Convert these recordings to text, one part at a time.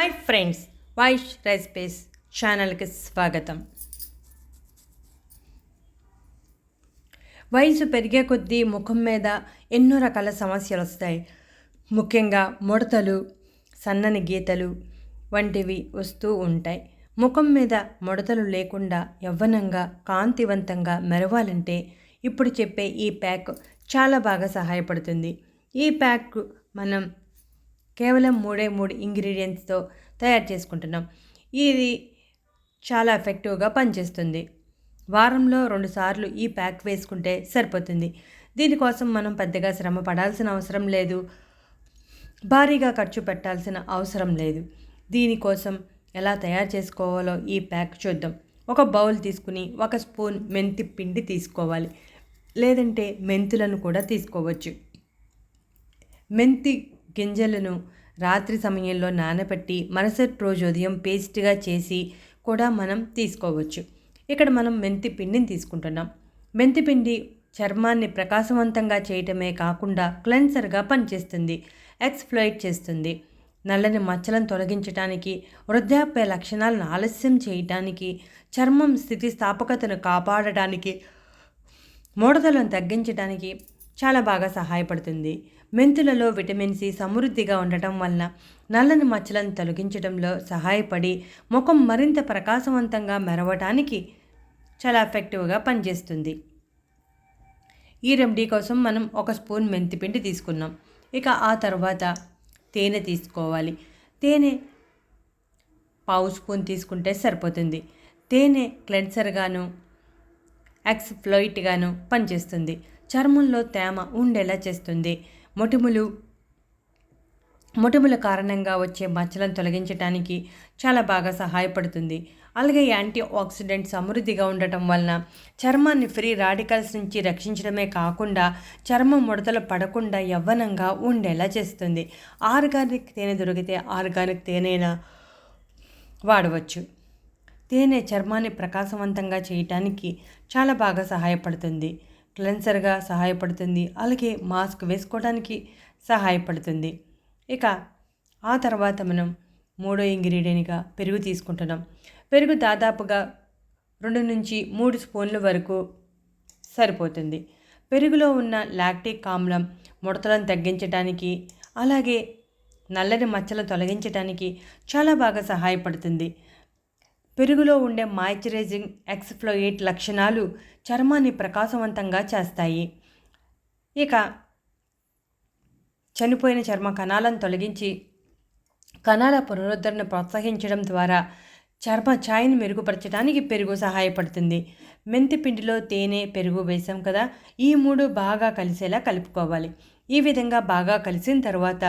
Hi friends voice recipes ఛానల్కి స్వాగతం. వయసు పెరిగే కొద్దీ ముఖం మీద ఎన్నో రకాల సమస్యలు వస్తాయి. ముఖ్యంగా ముడతలు సన్నని గీతలు వంటివి వస్తూ ఉంటాయి. ముఖం మీద ముడతలు లేకుండా యవ్వనంగా కాంతివంతంగా మెరవాలంటే ఇప్పుడు చెప్పే ఈ ప్యాక్ చాలా బాగా సహాయపడుతుంది. ఈ ప్యాక్ మనం కేవలం మూడే మూడు ఇంగ్రీడియంట్స్తో తయారు చేసుకుంటున్నాం. ఇది చాలా ఎఫెక్టివ్గా పనిచేస్తుంది. వారంలో రెండుసార్లు ఈ ప్యాక్ వేసుకుంటే సరిపోతుంది. దీనికోసం మనం పెద్దగా శ్రమ పడాల్సిన అవసరం లేదు. భారీగా ఖర్చు పెట్టాల్సిన అవసరం లేదు. దీనికోసం ఎలా తయారు చేసుకోవాలో ఈ ప్యాక్ చూద్దాం. ఒక బౌల్ తీసుకుని ఒక స్పూన్ మెంతి పిండి తీసుకోవాలి. లేదంటే మెంతులను కూడా తీసుకోవచ్చు. మెంతి గింజలను రాత్రి సమయంలో నానబెట్టి మరుసటి రోజు ఉదయం పేస్ట్గా చేసి కూడా మనం తీసుకోవచ్చు. ఇక్కడ మనం మెంతి పిండిని తీసుకుంటున్నాం. మెంతి పిండి చర్మాన్ని ప్రకాశవంతంగా చేయటమే కాకుండా క్లెన్సర్గా పనిచేస్తుంది. ఎక్స్ప్లోయిట్ చేస్తుంది. నల్లని మచ్చలను తొలగించడానికి వృద్ధాప్య లక్షణాలను ఆలస్యం చేయటానికి చర్మం స్థితిస్థాపకతను కాపాడటానికి ముడతలను తగ్గించడానికి చాలా బాగా సహాయపడుతుంది. మెంతులలో విటమిన్ సి సమృద్ధిగా ఉండటం వలన నల్లని మచ్చలను తొలగించడంలో సహాయపడి ముఖం మరింత ప్రకాశవంతంగా మెరవటానికి చాలా ఎఫెక్టివ్గా పనిచేస్తుంది. ఈ రెమెడీ కోసం మనం ఒక స్పూన్ మెంతిపిండి తీసుకున్నాం. ఇక ఆ తర్వాత తేనె తీసుకోవాలి. తేనె పావు స్పూన్ తీసుకుంటే సరిపోతుంది. తేనె క్లెన్సర్గాను ఎక్స్ఫ్లోయిట్గాను పనిచేస్తుంది. చర్మంలో తేమ ఉండేలా చేస్తుంది. మొటిములు మొటిముల కారణంగా వచ్చే మచ్చలను తొలగించడానికి చాలా బాగా సహాయపడుతుంది. అలాగే యాంటీ ఆక్సిడెంట్ సమృద్ధిగా ఉండటం వలన చర్మాన్ని ఫ్రీ రాడికల్స్ నుంచి రక్షించడమే కాకుండా చర్మం ముడతలు పడకుండా యవ్వనంగా ఉండేలా చేస్తుంది. ఆర్గానిక్ తేనె దొరికితే ఆర్గానిక్ తేనెనా వాడవచ్చు. తేనె చర్మాన్ని ప్రకాశవంతంగా చేయటానికి చాలా బాగా సహాయపడుతుంది. క్లెన్సర్గా సహాయపడుతుంది. అలాగే మాస్క్ వేసుకోవడానికి సహాయపడుతుంది. ఇక ఆ తర్వాత మనం మూడో ఇంగ్రీడియంట్గా పెరుగు తీసుకుంటున్నాం. పెరుగు దాదాపుగా రెండు నుంచి మూడు స్పూన్ల వరకు సరిపోతుంది. పెరుగులో ఉన్న లాక్టిక్ ఆమ్లం ముడతలను తగ్గించడానికి అలాగే నల్లని మచ్చలు తొలగించడానికి చాలా బాగా సహాయపడుతుంది. పెరుగులో ఉండే మాయిశ్చరైజింగ్ ఎక్స్ఫ్లోయేట్ లక్షణాలు చర్మాన్ని ప్రకాశవంతంగా చేస్తాయి. ఇక చనిపోయిన చర్మ కణాలను తొలగించి కణాల పునరుద్ధరణను ప్రోత్సహించడం ద్వారా చర్మ ఛాయను మెరుగుపరచడానికి పెరుగు సహాయపడుతుంది. మెంతి పిండిలో తేనె పెరుగు వేసాం కదా ఈ మూడు బాగా కలిసేలా కలుపుకోవాలి. ఈ విధంగా బాగా కలిసిన తర్వాత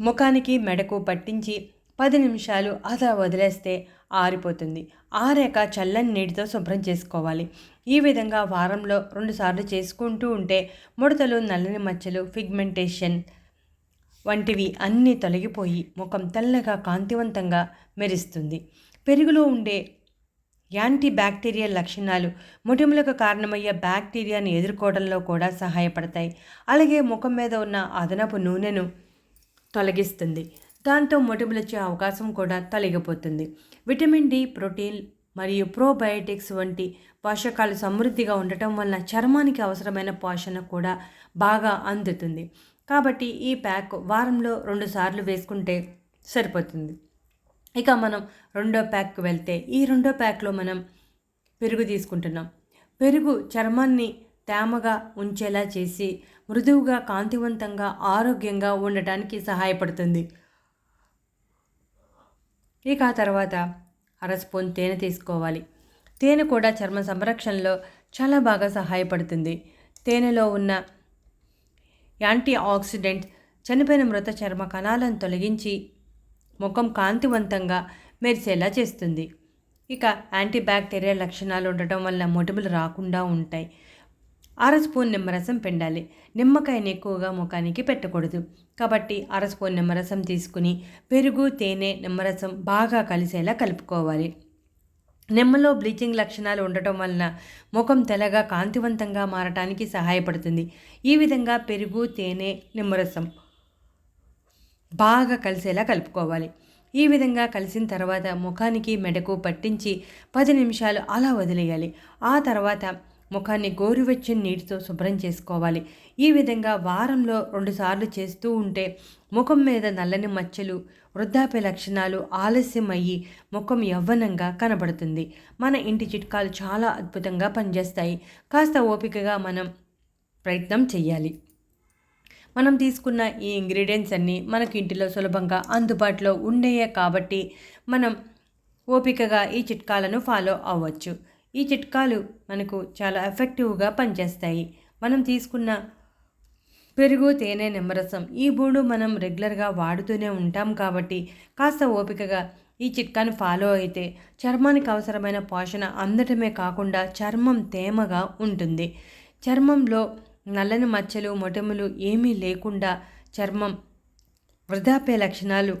ముఖానికి మెడకు పట్టించి పది నిమిషాలు అలా వదిలేస్తే ఆరిపోతుంది. ఆరాక చల్లని నీటితో శుభ్రం చేసుకోవాలి. ఈ విధంగా వారంలో రెండుసార్లు చేసుకుంటూ ఉంటే ముడతలు నల్లని మచ్చలు ఫిగ్మెంటేషన్ వంటివి అన్నీ తొలగిపోయి ముఖం తెల్లగా కాంతివంతంగా మెరుస్తుంది. పెరుగులో ఉండే యాంటీ బ్యాక్టీరియల్ లక్షణాలు మొటిములకు కారణమయ్యే బ్యాక్టీరియాను ఎదుర్కోవడంలో కూడా సహాయపడతాయి. అలాగే ముఖం మీద ఉన్న అదనపు నూనెను తొలగిస్తుంది. దాంతో మొటిమలొచ్చే వచ్చే అవకాశం కూడా తొలగిపోతుంది. విటమిన్ డి ప్రోటీన్ మరియు ప్రోబయోటిక్స్ వంటి పోషకాలు సమృద్ధిగా ఉండటం వలన చర్మానికి అవసరమైన పోషణ కూడా బాగా అందుతుంది. కాబట్టి ఈ ప్యాక్ వారంలో రెండు సార్లు వేసుకుంటే సరిపోతుంది. ఇక మనం రెండో ప్యాక్కి వెళ్తే ఈ రెండో ప్యాక్లో మనం పెరుగు తీసుకుంటున్నాం. పెరుగు చర్మాన్ని తేమగా ఉంచేలా చేసి మృదువుగా కాంతివంతంగా ఆరోగ్యంగా ఉండటానికి సహాయపడుతుంది. ఇక ఆ తర్వాత అర స్పూన్ తేనె తీసుకోవాలి. తేనె కూడా చర్మ సంరక్షణలో చాలా బాగా సహాయపడుతుంది. తేనెలో ఉన్న యాంటీ ఆక్సిడెంట్ చనిపోయిన మృత చర్మ కణాలను తొలగించి ముఖం కాంతివంతంగా మెరిసేలా చేస్తుంది. ఇక యాంటీ బ్యాక్టీరియల్ లక్షణాలు ఉండటం వల్ల మొటిమలు రాకుండా ఉంటాయి. అర స్పూన్ నిమ్మరసం పిండాలి. నిమ్మకాయని ఎక్కువగా ముఖానికి పెట్టకూడదు. కాబట్టి అర స్పూన్ నిమ్మరసం తీసుకుని పెరుగు తేనె నిమ్మరసం బాగా కలిసేలా కలుపుకోవాలి. నిమ్మలో బ్లీచింగ్ లక్షణాలు ఉండటం వలన ముఖం తెల్లగా కాంతివంతంగా మారటానికి సహాయపడుతుంది. ఈ విధంగా పెరుగు తేనె నిమ్మరసం బాగా కలిసేలా కలుపుకోవాలి. ఈ విధంగా కలిసిన తర్వాత ముఖానికి మెడకు పట్టించి పది నిమిషాలు అలా వదిలేయాలి. ఆ తర్వాత ముఖాన్ని గోరువెచ్చని నీటితో శుభ్రం చేసుకోవాలి. ఈ విధంగా వారంలో రెండుసార్లు చేస్తూ ఉంటే ముఖం మీద నల్లని మచ్చలు వృద్ధాప్య లక్షణాలు ఆలస్యం అయ్యి ముఖం యవ్వనంగా కనబడుతుంది. మన ఇంటి చిట్కాలు చాలా అద్భుతంగా పనిచేస్తాయి. కాస్త ఓపికగా మనం ప్రయత్నం చేయాలి మనం తీసుకున్న ఈ ఇంగ్రీడియంట్స్ అన్నీ మనకి ఇంటిలో సులభంగా అందుబాటులో ఉండేయే కాబట్టి మనం ఓపికగా ఈ చిట్కాలను ఫాలో అవ్వచ్చు. ఈ చిట్కాలు మనకు చాలా ఎఫెక్టివ్గా పనిచేస్తాయి. మనం తీసుకున్న పెరుగు తేనె నిమ్మరసం ఈ మూడు మనం రెగ్యులర్గా వాడుతూనే ఉంటాం కాబట్టి కాస్త ఓపికగా ఈ చిట్కాను ఫాలో అయితే చర్మానికి అవసరమైన పోషణ అందటమే కాకుండా చర్మం తేమగా ఉంటుంది. చర్మంలో నల్లని మచ్చలు మొటములు ఏమీ లేకుండా చర్మం వృద్ధాప్య లక్షణాలు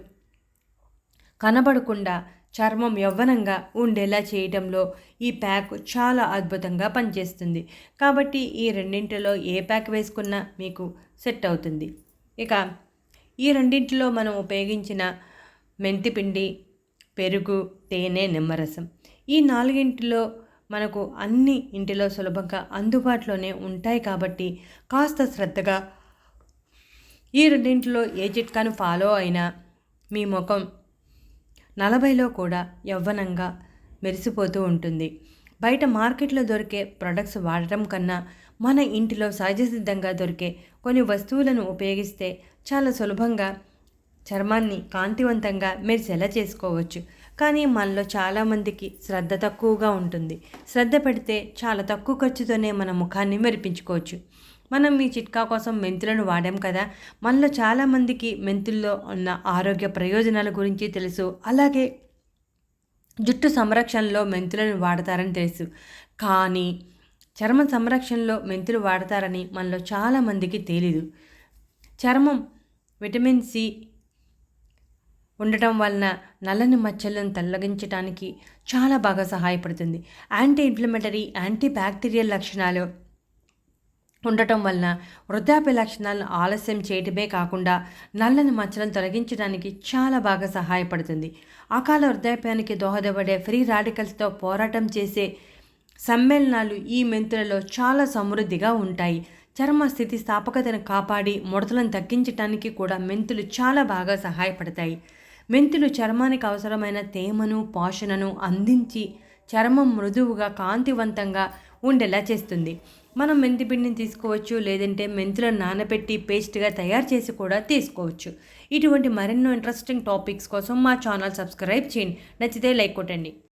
కనబడకుండా చర్మం యవ్వనంగా ఉండేలా చేయడంలో ఈ ప్యాక్ చాలా అద్భుతంగా పనిచేస్తుంది. కాబట్టి ఈ రెండింటిలో ఏ ప్యాక్ వేసుకున్నా మీకు సెట్ అవుతుంది. ఇక ఈ రెండింటిలో మనం ఉపయోగించిన మెంతిపిండి పెరుగు తేనె నిమ్మరసం. ఈ నాలుగింటిలో మనకు అన్ని ఇంటిలో సులభంగా అందుబాటులోనే ఉంటాయి కాబట్టి కాస్త శ్రద్ధగా ఈ రెండింటిలో ఏ చిట్కాను ఫాలో అయినా మీ ముఖం నలభైలో కూడా యవ్వనంగా మెరిసిపోతూ ఉంటుంది. బయట మార్కెట్లో దొరికే ప్రొడక్ట్స్ వాడటం కన్నా మన ఇంటిలో సహజసిద్ధంగా దొరికే కొన్ని వస్తువులను ఉపయోగిస్తే చాలా సులభంగా చర్మాన్ని కాంతివంతంగా మెరిసేలా చేసుకోవచ్చు. కానీ మనలో చాలామందికి శ్రద్ధ తక్కువగా ఉంటుంది. శ్రద్ధ పెడితే చాలా తక్కువ ఖర్చుతోనే మన ముఖాన్ని మెరిపించుకోవచ్చు. మనం ఈ చిట్కా కోసం మెంతులను వాడాం కదా. మనలో చాలామందికి మెంతుల్లో ఉన్న ఆరోగ్య ప్రయోజనాల గురించి తెలుసు. అలాగే జుట్టు సంరక్షణలో మెంతులను వాడతారని తెలుసు. కానీ చర్మ సంరక్షణలో మెంతులు వాడతారని మనలో చాలామందికి తెలీదు. చర్మం విటమిన్ సి ఉండటం వలన నల్లని మచ్చలను తొలగించడానికి చాలా బాగా సహాయపడుతుంది. యాంటీ ఇన్ఫ్లమేటరీ యాంటీ బ్యాక్టీరియల్ లక్షణాలు ఉండటం వలన వృద్ధాప్య లక్షణాలను ఆలస్యం చేయటమే కాకుండా నల్లని మచ్చలను తొలగించడానికి చాలా బాగా సహాయపడుతుంది. అకాల వృద్ధాప్యానికి దోహదపడే ఫ్రీ రాడికల్స్తో పోరాటం చేసే సమ్మేళనాలు ఈ మెంతులలో చాలా సమృద్ధిగా ఉంటాయి. చర్మ స్థితి స్థాపకతను కాపాడి ముడతలను తగ్గించడానికి కూడా మెంతులు చాలా బాగా సహాయపడతాయి. మెంతులు చర్మానికి అవసరమైన తేమను పోషణను అందించి చర్మం మృదువుగా కాంతివంతంగా ఉండేలా చేస్తుంది. మనం మెంతి పిండిని తీసుకోవచ్చు లేదంటే మెంతులను నానబెట్టి పేస్ట్గా తయారు చేసి కూడా తీసుకోవచ్చు. ఇటువంటి మరెన్నో ఇంట్రెస్టింగ్ టాపిక్స్ కోసం మా ఛానల్ సబ్స్క్రైబ్ చేయండి. నచ్చితే లైక్ కొట్టండి.